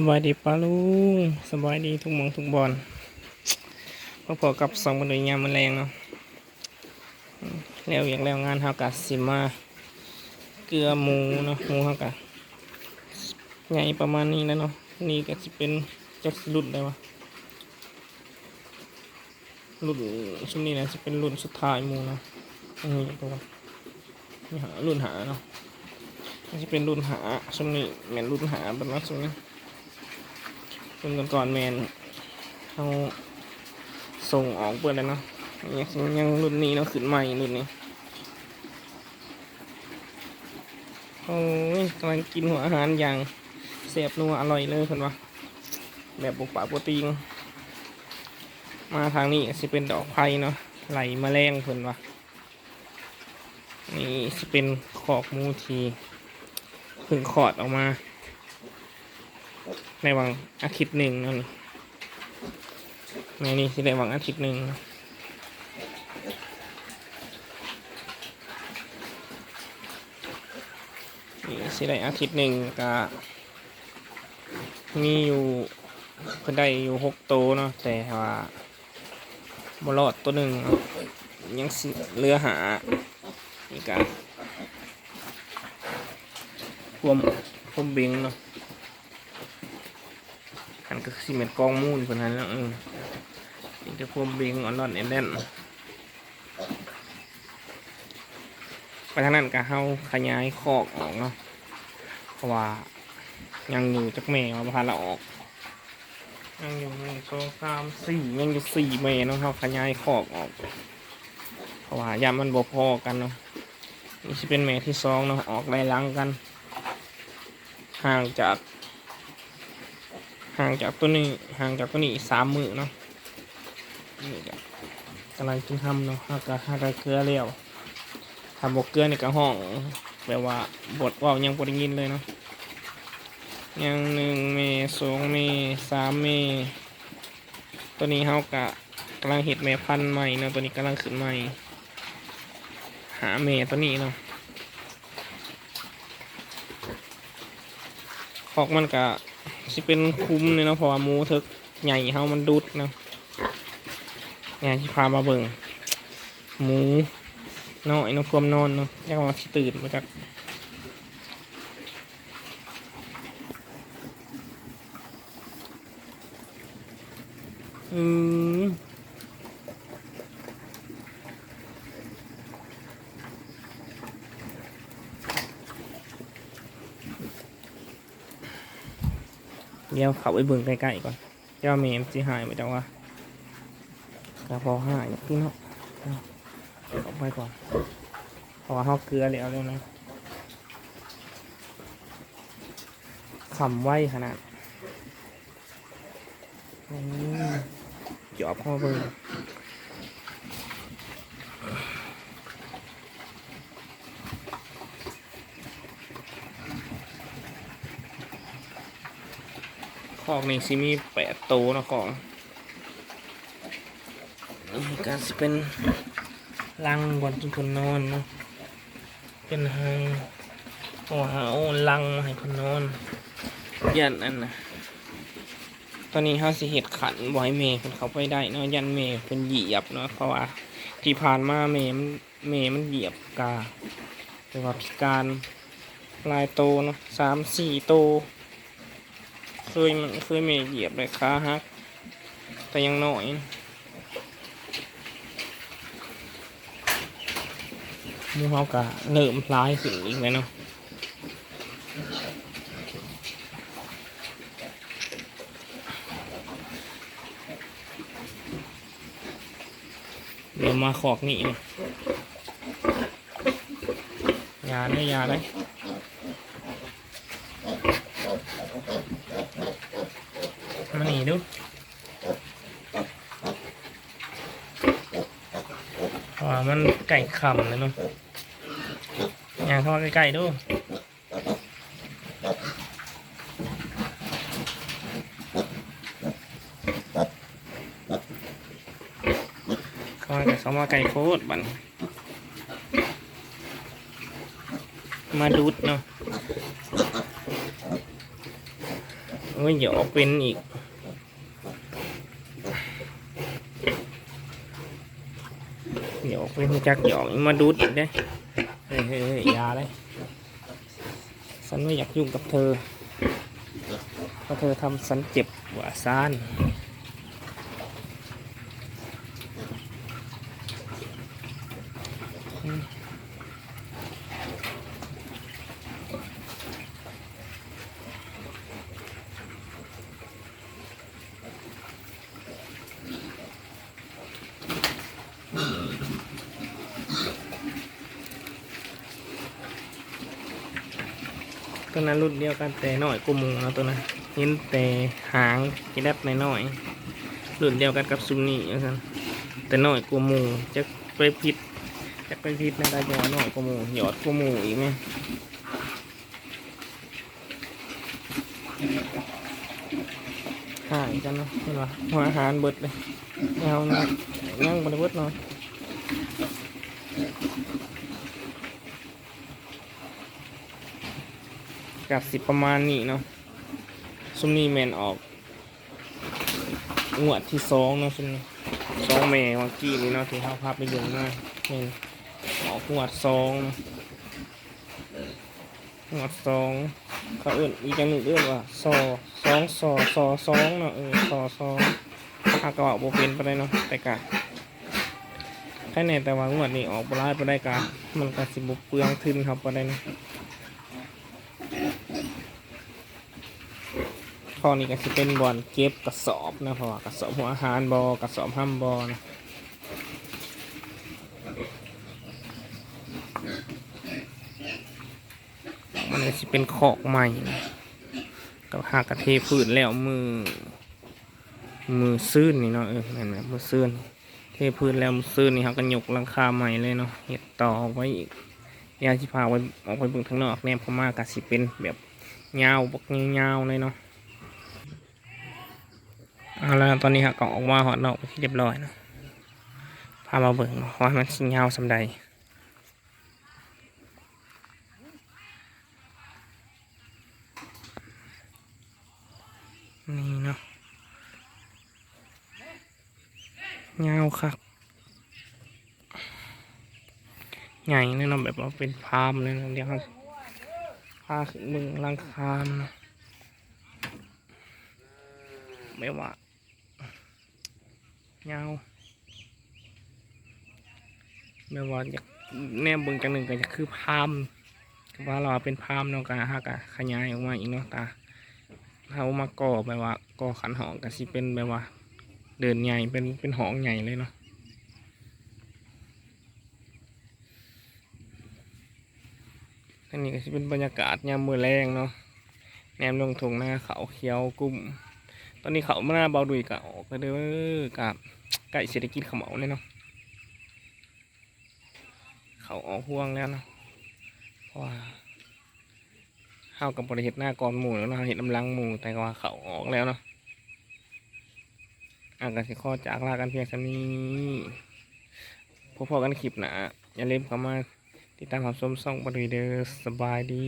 สบายดีป้าลุงสบายดีทุกมองทุกบอลพอพอๆกับสองบรรยายามแมลงเนาะแล้วอย่างแล้วงานเฮากะสิมา เกลือหมูเนาะหมูเฮากะใหญ่ประมาณนี้แล้วเนาะนี่ก็จะเป็นจักรุ่นได้วะรุ่นชุดนี้นะจะเป็นรุ่นสุดท้ายหมูเนาะนี่ตัวนี่หารุ่นหาเนาะจะเป็นรุ่นหาชุดนี้แมนรุ่นหาแบบนั้นชุดนี้ รุ่นก่อนแมนเขาส่งออกเปิดแล้วเนาะยังยังรุ่นนี้เนาะขึ้นใหม่รุ่นนี้โอ้ยกำลังกินหัวอาหารอย่างเสียบนัวอร่อยเลยเพิ่นว่าแบบบุกป่าโปรตีนมาทางนี้สิเป็นดอกไผ่เนาะไหลแมลงเพิ่นว่านี่สิเป็นขอกมูทีเพิ่งขอดออกมา ในวังอาทิตย์หนึ่งนั่นในนี้สิได้วังอาทิตย์หนึ่งนี่สิได้อาทิตย์หนึ่งก็มีอยู่เพิ่นได้อยู่หกโตวเนาะแต่ว่าบรอดตัวหนึ่งยังเหลือหานี่ก็รวมรวมเบงเนาะ หันก็สิเม็ดกองมูลเพิ่นหันแล้วเออนี่จะพวมเบงอ่อนนอนแน่นไปทางนั้นก็เฮาขยายคอกออกเนาะเพราะว่ายังอยู่จักแม่มาพาเราออก ยังอยู่หนึ่งสองสามสี่ยังอยู่สี่แม่เนาะเฮาขยายคอกออก เพราะว่ายามมันบ่พอกันเนาะนี่สิเป็นแม่ที่สองเนาะออกไล่ลังกัน ห่างจาก ห่างจากตัวนี้ห่างจากตัวนี้สามมือเนาะนี่ก็กำลังกินทำเนาะหากะหากะเกลือแล้วทำบกเกลือในกระห้องแบบว่าบทว่ายังบได้ยินเลยเนาะยังหนึ่งเมสองเมสามเมตัวนี้เฮากะกำลังเห็ดแม่พันธุ์ใหม่เนาะตัวนี้กำลังขึ้นใหม่หาเมตัวนี้เนาะขอกมันกะ สิเป็นคุ้มเลยเนาะเพราะว่าหมูเถกใหญ่เฮามันดุดเนาะเนี่ยที่พามาเบิ่งหมูน้อยเนาะความนอนเนาะยังว่าสิตื่นมาจากอืม เดี๋ยวเข้าไปเบิ่งใกล้ๆก่อนเจ้าเมมสิหายไปจังวะกระพอหายพี่เนาะเออกไปก่อนเพราะว่าเขาเกลือแล้วแล้วนะขำไว้ขนาดอืมจอบเข้าเบิ่ง อกนี่สิมีแปดโตวนะของนี่ก็สิเป็นรังบอนทุกคนนอนเนาะเป็นหางหัวหาโอ้ลังให้คนนอนยันอันนะตอนนี้เฮาสิเห็ดขันบ่ให้เมย์เพิ่นเขาไปได้เนาะยันเมย์เพิ่นเหยียบเนาะเพราะว่าที่ผ่านมาเมย์มันเมย์มันเหยียบกาแต่ว่าพิการลายโตเนาะสามสี่โต เคยมันเคยมย์เหยียบเลยขาหักแต่ยังหน้อยมูเฮากะเริ่มพลายขึ้นอีกแล้วเนาะเดี๋ยวมาขอกนี่เลยยาได้ยาได้ มาหนีดูว่ามันไก่ขำเลยเนาะยางเข้ามาใกล้ๆดูเข้ามาเข้ามาไก่โคตรบันมาดูดเนาะโอ้ยหยอกเป็นอีก หยอกเป็นจักหยอกมาดูดอีกได้เฮ้ยเฮ้ยยาเลยฉันไม่อยากยุ่งกับเธอเพราะเธอทำฉันเจ็บกว่าซ่านอืม ตัวนั้นรุ่นเดียวกันแต่น้อยกูมูนะตัวนั้นเห็นแต่หางกินได้น้อยๆรุ่นเดียวกันกับซุมนี่นะท่านแต่น้อยกูมูจะไปผิดจะไปผิดในะได้จังหน้อยกูมูหยอดกูมูอีกไหมหางกันเนาะเห็นปะหัวอาหารเบิดเลยเอานะนั่งบนเบิดเนาะ กับสิประมาณนี้เนาะซุมนี้แมนออกงวดที่สองเนาะซุมนี้สองแม่วันกี้นี่เนาะที่เขาพาไปอยู่มาแม่นออกงวดสองงวดสองเขาเอื่นอีกอย่างหนึ่งเอื่นว่าซอสองซอซอสองเนาะเออซอสองถ้ากระบอกโบเป็นไปได้เนาะแต่กะแค่แน่แต่ว่างวดนี้ออกบรายไปได้กะมันก็สิบุเปลืองทึนครับไปได้เนาะ ข้อนี้ก็จะเป็นบอลเก็บกระสอบนะเพราะว่ากระสอบหัวอาหารบอกระสอบห้ามบอนะมันก็จะเป็นขอกใหม่นะกับหากระเทพื้นแล้วมือ มือซื่นนี่เนาะเออนั่นแหละมือซื่นเทพื้นแล้วมือซื่นนี่เขาก็ยกหลังคาใหม่เลยเนาะเห็ดต่อไว้อีกยาที่พาไว้ออกไปเบิ่งทางนอกแนมเขามากก็สิเป็นแบบยาวบักยาวเลยเนาะ เอาล้วตอนนี้ครับก็ออกมาหอดนอกไปที่เรียบร้อยนะพามาเบิ่งเนาะว่ามันสิยาวสำใดนี่เนาะยาวครับใหญ่เลยเนาะแบบว่าเป็นพามเลยนะเดี๋ยวครับพาขึ้นเบิ่งหลังคามนะไม่ว่า ยาวไม่ว่าอยากแนมเบิ่งจังหนึ่งก็จะคือพามว่าเราเป็นพามเนาะกะฮะกะขยายออกมาอีกเนาะตาเขามาก่อแบบว่าก่อขันหองก็สิเป็นแบบว่า เดินใหญ่เป็นเป็นหองใหญ่เลยเนาะอันนี้ก็จะเป็นบรรยากาศยามมือแรงเนาะแนมลงทงหน้าเขาเขียวกุ้ม ตอนนี้เขามาหน้าเบาดุยกะออกก็เด้อกับไก่เศรษฐกิจเขาเหมาเลยเนาะเขาออกห่วงแล้วเนาะเพราะว่าเข้ากับบริเหตุหน้าก่อนหมู่แล้วเนาะเห็นลำลังหมูแต่ว่าเขาออกแล้วเนาะอากาศสิข้อจากลากันเพียงสำนี้พบพอกันคลิปหนาอย่าลืมเข้ามาติดตามความชมส่องบริเดอสบายดี